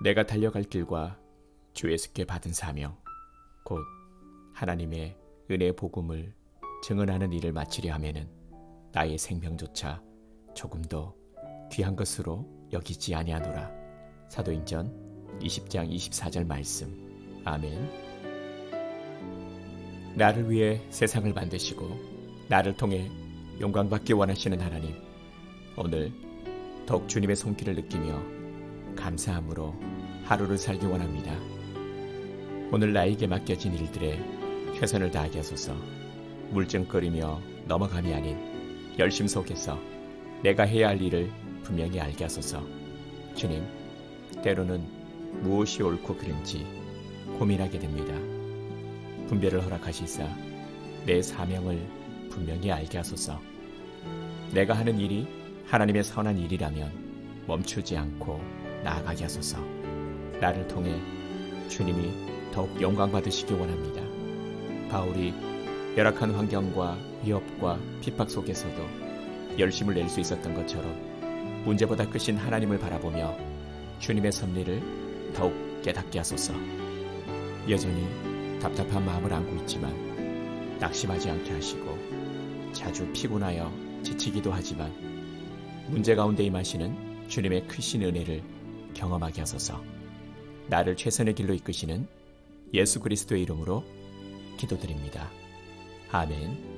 내가 달려갈 길과 주 예수께 받은 사명, 곧 하나님의 은혜 복음을 증언하는 일을 마치려 하면은 나의 생명조차 조금도 귀한 것으로 여기지 아니하노라. 사도행전 20장 24절 말씀. 아멘. 나를 위해 세상을 만드시고 나를 통해 영광받기 원하시는 하나님. 오늘 더욱 주님의 손길을 느끼며 감사함으로 하루를 살기 원합니다. 오늘 나에게 맡겨진 일들에 최선을 다하게 하소서. 물증거리며 넘어감이 아닌 열심 속에서 내가 해야 할 일을 분명히 알게 하소서. 주님, 때로는 무엇이 옳고 그른지 고민하게 됩니다. 분별을 허락하시사 내 사명을 분명히 알게 하소서. 내가 하는 일이 하나님의 선한 일이라면 멈추지 않고 나아가게 하소서. 나를 통해 주님이 더욱 영광 받으시기 원합니다. 바울이 열악한 환경과 위협과 핍박 속에서도 열심을 낼 수 있었던 것처럼 문제보다 크신 하나님을 바라보며 주님의 섭리를 더욱 깨닫게 하소서. 여전히 답답한 마음을 안고 있지만 낙심하지 않게 하시고 자주 피곤하여 지치기도 하지만 문제 가운데 임하시는 주님의 크신 은혜를 경험하게 하소서. 나를 최선의 길로 이끄시는 예수 그리스도의 이름으로 기도드립니다. 아멘.